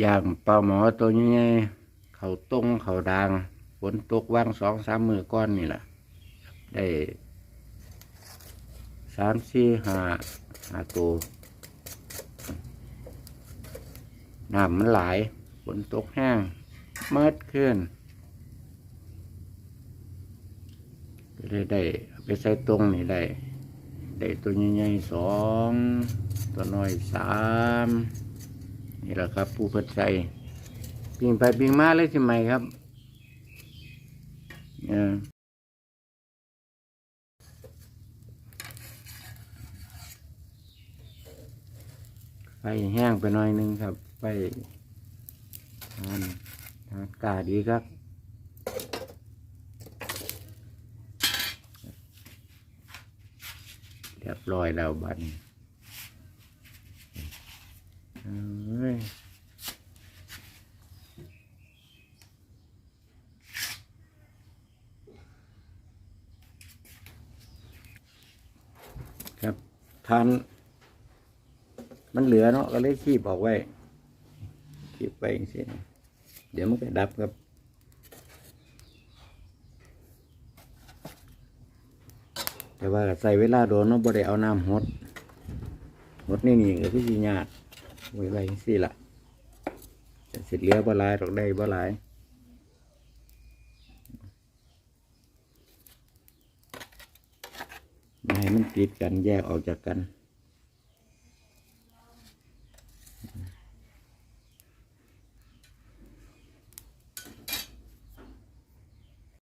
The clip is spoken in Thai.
ย่างปลาหมอตัวใหญ่ๆเขาต้งเขาดางฝนตกว่างสองสามมือก้อนนี่แหละได้สามสี่ห้าห้าตัวน้ำมันหลายฝนตกแห้งเมิดขึ้นก็ได้ได้ไปใส่ตรงนี่ได้ ได้ตัวใหญ่ๆสองตัวน้อยสาม นี่แหละครับ ผู้เพิ่นใส่ปิงไปปิงมาเลยสิไหมครับเออไฟแห้งไปหน่อยหนึงครับไฟทานทานกาดีครับเรียบร้อยแล้วบัดน ครับทานมันเหลือเนาะก็เลยคีบออกไว้คีบไปอย่างนี้เดี๋ยวมันก็ดับครับแต่ว่าใส่เวลาโดนเนาะบ่ได้เอาน้ำหดหดนี่นี่ก็คือสิยากไว้ไว้จังซี่ล่ะเสร็จเหลือบ่หลายดอกได้บ่หลาย ไม่ให้มันติดกันแยกออกจากกัน